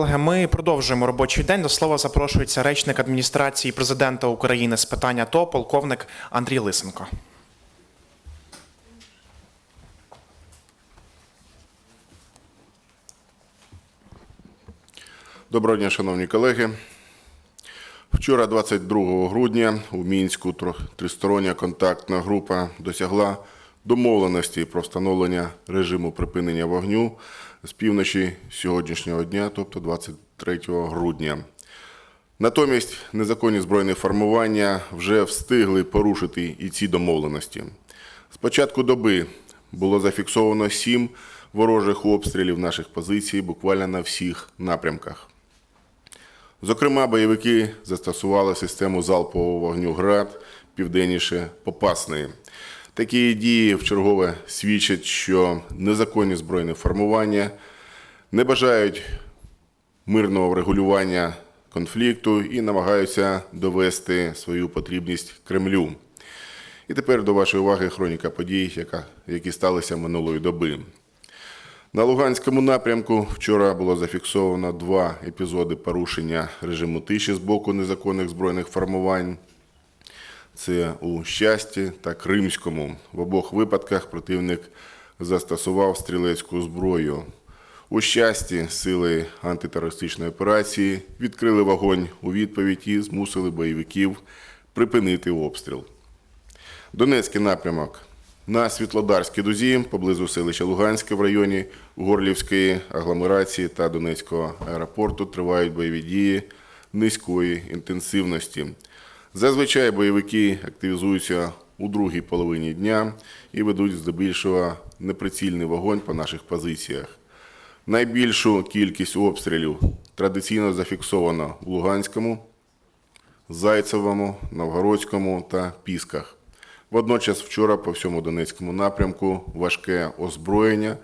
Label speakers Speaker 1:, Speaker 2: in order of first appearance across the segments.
Speaker 1: Колеги, ми продовжуємо робочий день. До слова запрошується речник адміністрації президента України з питань АТО, полковник Андрій Лисенко.
Speaker 2: Доброго дня, шановні колеги. Вчора, 22 грудня, у Мінську тристороння контактна група досягла домовленості про встановлення режиму припинення вогню з півночі сьогоднішнього дня, тобто 23 грудня. Натомість незаконні збройні формування вже встигли порушити і ці домовленості. З початку доби було зафіксовано сім ворожих обстрілів наших позицій буквально на всіх напрямках. Зокрема, бойовики застосували систему залпового вогню ГРАД південніше Попасної. Такі дії вчергове свідчать, що незаконні збройні формування не бажають мирного врегулювання конфлікту і намагаються довести свою потрібність Кремлю. І тепер до вашої уваги хроніка подій, яка, які сталися минулої доби. На Луганському напрямку вчора було зафіксовано два епізоди порушення режиму тиші з боку незаконних збройних формувань. Це у Щасті та Кримському. В обох випадках противник застосував стрілецьку зброю. У щасті сили антитерористичної операції відкрили вогонь у відповідь і змусили бойовиків припинити обстріл. Донецький напрямок. На Світлодарській дузі, поблизу селища Луганське в районі Горлівської агломерації та Донецького аеропорту тривають бойові дії низької інтенсивності. Зазвичай бойовики активізуються у другій половині дня і ведуть здебільшого неприцільний вогонь по наших позиціях. Найбільшу кількість обстрілів традиційно зафіксовано в Луганському, Зайцевому, Новгородському та Пісках. Водночас вчора по всьому Донецькому напрямку важке озброєння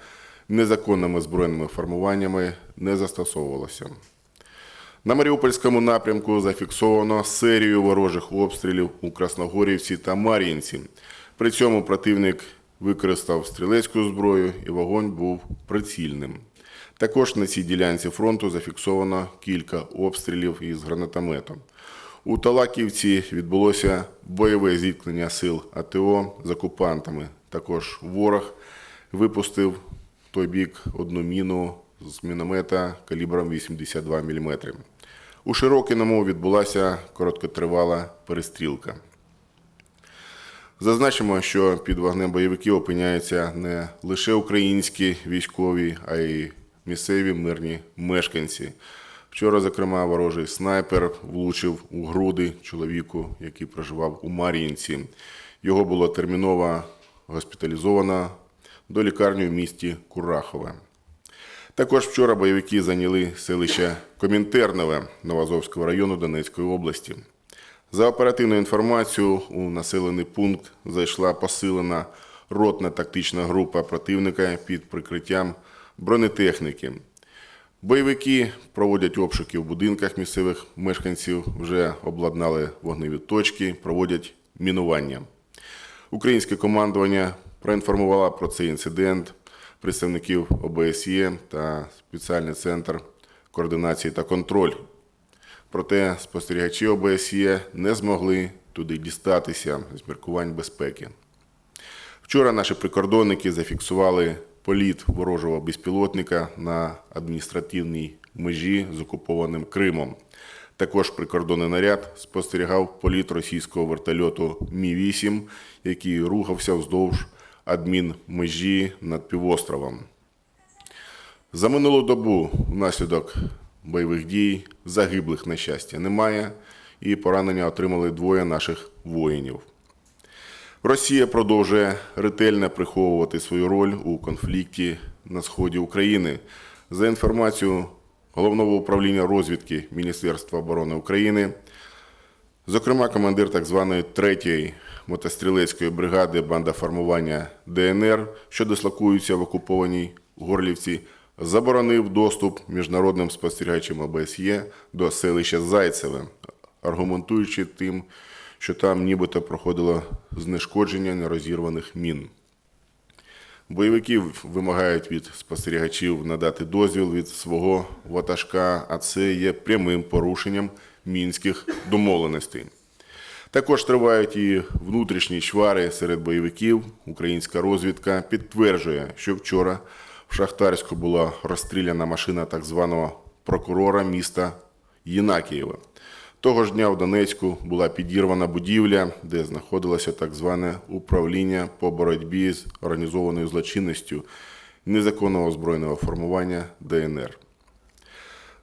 Speaker 2: незаконними збройними формуваннями не застосовувалося. На Маріупольському напрямку зафіксовано серію ворожих обстрілів у Красногорівці та Мар'їнці. При цьому противник використав стрілецьку зброю і вогонь був прицільним. Також на цій ділянці фронту зафіксовано кілька обстрілів із гранатометом. У Талаківці відбулося бойове зіткнення сил АТО з окупантами. Також ворог випустив в той бік одну міну з міномета калібром 82 мм. У Широкиному відбулася короткотривала перестрілка. Зазначимо, що під вогнем бойовиків опиняються не лише українські військові, а й місцеві мирні мешканці. Вчора, зокрема, ворожий снайпер влучив у груди чоловіку, який проживав у Мар'їнці. Його було терміново госпіталізовано до лікарні в місті Курахове. Також вчора бойовики зайняли селище Комінтернове Новоазовського району Донецької області. За оперативною інформацією, у населений пункт зайшла посилена ротна тактична група противника під прикриттям бронетехніки. Бойовики проводять обшуки в будинках місцевих мешканців, вже обладнали вогневі точки, проводять мінування. Українське командування проінформувало про цей інцидент представників ОБСЄ та спеціальний центр координації та контроль. Проте спостерігачі ОБСЄ не змогли туди дістатися з міркувань безпеки. Вчора наші прикордонники зафіксували політ ворожого безпілотника на адміністративній межі з окупованим Кримом. Також прикордонний наряд спостерігав політ російського вертольоту Мі-8, який рухався вздовж адмінмежі над півостровом. За минулу добу внаслідок бойових дій загиблих, на щастя, немає, і поранення отримали двоє наших воїнів. Росія продовжує ретельно приховувати свою роль у конфлікті на сході України. За інформацією Головного управління розвідки Міністерства оборони України, зокрема, командир так званої третьої мотострілецької бригади банда формування ДНР, що дислокується в окупованій Горлівці, заборонив доступ міжнародним спостерігачам ОБСЄ до селища Зайцеве, аргументуючи тим, що там нібито проходило знешкодження нерозірваних мін. Бойовиків вимагають від спостерігачів надати дозвіл від свого ватажка, а це є прямим порушенням мінських домовленостей. Також тривають і внутрішні чвари серед бойовиків. Українська розвідка підтверджує, що вчора в Шахтарську була розстріляна машина так званого прокурора міста Єнакієва. Того ж дня в Донецьку була підірвана будівля, де знаходилося так зване управління по боротьбі з організованою злочинністю незаконного збройного формування ДНР.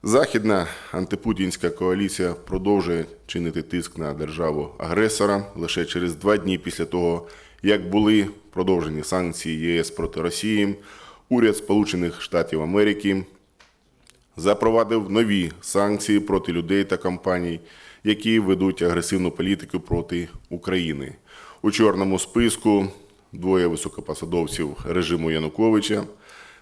Speaker 2: Західна антипутінська коаліція продовжує чинити тиск на державу-агресора лише через два дні після того, як були продовжені санкції ЄС проти Росії. Уряд Сполучених Штатів Америки запровадив нові санкції проти людей та компаній, які ведуть агресивну політику проти України. У чорному списку двоє високопосадовців режиму Януковича,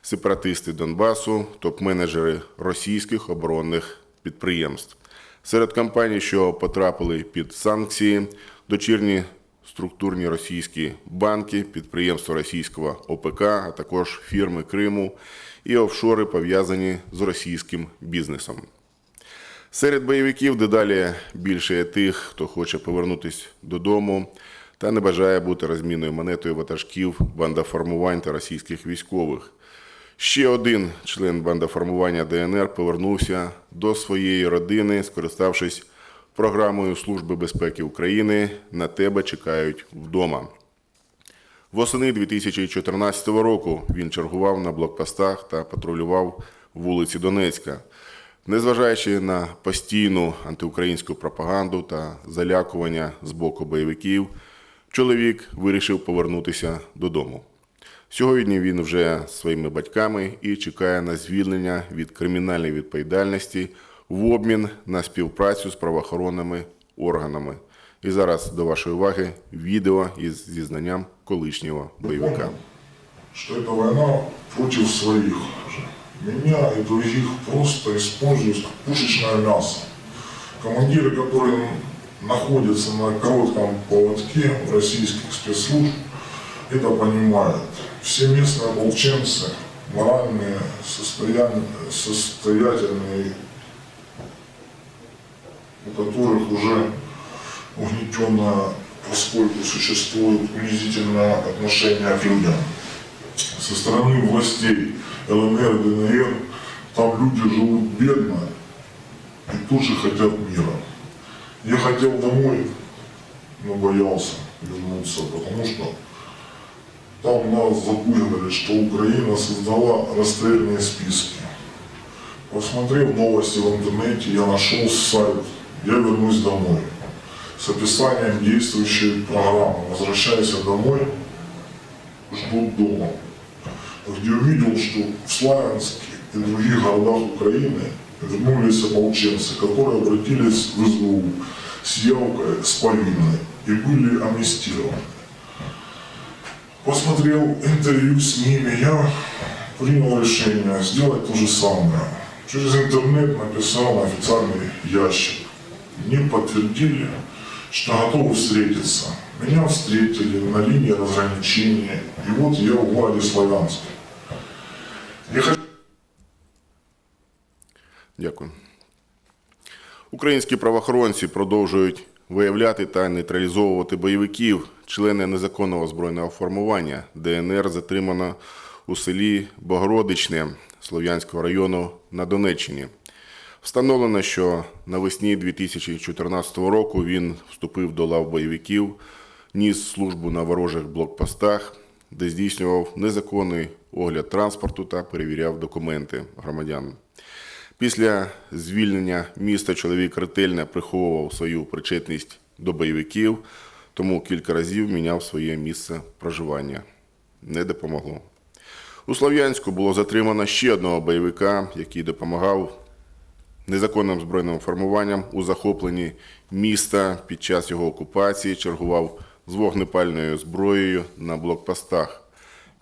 Speaker 2: сепаратисти Донбасу, топ-менеджери російських оборонних підприємств. Серед компаній, що потрапили під санкції, дочірні структурні російські банки, підприємства російського ОПК, а також фірми Криму і офшори пов'язані з російським бізнесом. Серед бойовиків дедалі більше є тих, хто хоче повернутися додому та не бажає бути розмінною монетою ватажків бандаформувань та російських військових. Ще один член бандаформування ДНР повернувся до своєї родини, скориставшись програмою Служби безпеки України на тебе чекають вдома. Восени 2014 року він чергував на блокпостах та патрулював вулиці Донецька. Незважаючи на постійну антиукраїнську пропаганду та залякування з боку бойовиків, чоловік вирішив повернутися додому. Сьогодні він вже зі своїми батьками і чекає на звільнення від кримінальної відповідальності в обмін на співпрацю з правоохоронними органами. І зараз до вашої уваги відео із зізнанням колишнього бойовика.
Speaker 3: что это война против своих. Меня и других просто используют как пушечное мясо. Командиры, которые находятся на коротком поводке в российских спецслужб, это понимают. Все местные ополченцы, моральные, состоятельные, у которых уже угнетенно, поскольку существует унизительное отношение к людям. Со стороны властей ЛНР, ДНР, там люди живут бедно и тоже хотят мира. Я хотел домой, но боялся вернуться, потому что там нас запугивали, что Украина создала расстрельные списки. Посмотрев новости в интернете, я нашел сайт «Я вернусь домой» с описанием действующей программы «Возвращайся домой, ждут дома», где увидел, что в Славянске и других городах Украины вернулись ополченцы, которые обратились в СБУ с явкой, с повинной и были амнистированы. Посмотрел интервью с ними, я принял решение сделать то же самое. Через интернет написал на официальный ящик. Мне подтвердили, что готовы встретиться. Меня встретили на линии разграничения. И вот я в городе Славянске. Я хочу
Speaker 2: Дякую. Українські правоохоронці продовжують виявляти та нейтралізовувати бойовиків, члени незаконного збройного формування. ДНР затримано у селі Богородичне Слов'янського району на Донеччині. Встановлено, що навесні 2014 року він вступив до лав бойовиків, ніс службу на ворожих блокпостах, де здійснював незаконний огляд транспорту та перевіряв документи громадян. Після звільнення міста чоловік ретельно приховував свою причетність до бойовиків, тому кілька разів міняв своє місце проживання. Не допомогло. У Слов'янську було затримано ще одного бойовика, який допомагав незаконним збройним формуванням у захопленні міста під час його окупації, чергував з вогнепальною зброєю на блокпостах.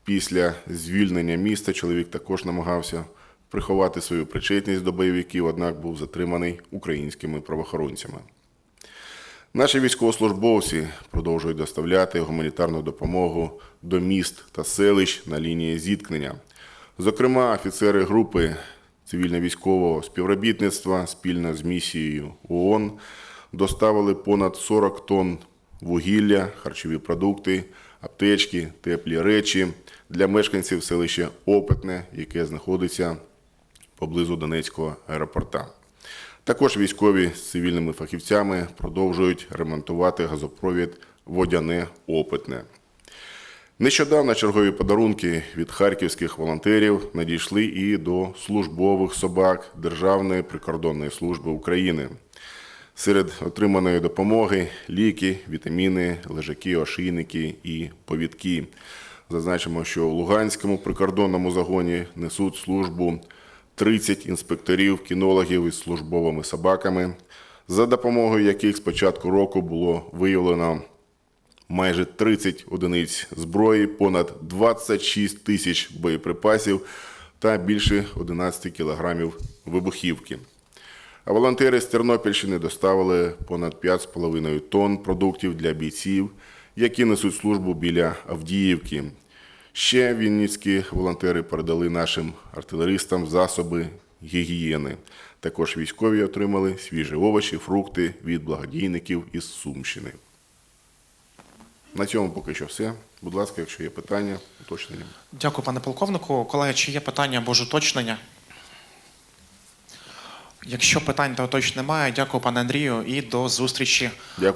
Speaker 2: Після звільнення міста чоловік також намагався приховати свою причетність до бойовиків, однак був затриманий українськими правоохоронцями. Наші військовослужбовці продовжують доставляти гуманітарну допомогу до міст та селищ на лінії зіткнення. Зокрема, офіцери групи цивільно-військового співробітництва спільно з місією ООН доставили понад 40 тонн вугілля, харчові продукти, аптечки, теплі речі для мешканців селища Опитне, яке знаходиться поблизу Донецького аеропорта. Також військові з цивільними фахівцями продовжують ремонтувати газопровід Водяне Опитне. Нещодавно чергові подарунки від харківських волонтерів надійшли і до службових собак Державної прикордонної служби України. Серед отриманої допомоги ліки, вітаміни, лежаки, ошийники і повідки. Зазначимо, що у Луганському прикордонному загоні несуть службу 30 інспекторів, кінологів із службовими собаками, за допомогою яких з початку року було виявлено майже 30 одиниць зброї, понад 26 тисяч боєприпасів та більше 11 кілограмів вибухівки. А волонтери з Тернопільщини доставили понад 5,5 тонн продуктів для бійців, які несуть службу біля Авдіївки. Ще вінницькі волонтери передали нашим артилеристам засоби гігієни. Також військові отримали свіжі овочі, фрукти від благодійників із Сумщини. На цьому поки що все. Будь ласка, якщо є питання, уточнення.
Speaker 1: Дякую, пане полковнику. Колеги, чи є питання або ж уточнення? Якщо питань та уточнень немає, дякую, пане Андрію, і до зустрічі
Speaker 2: Дякую.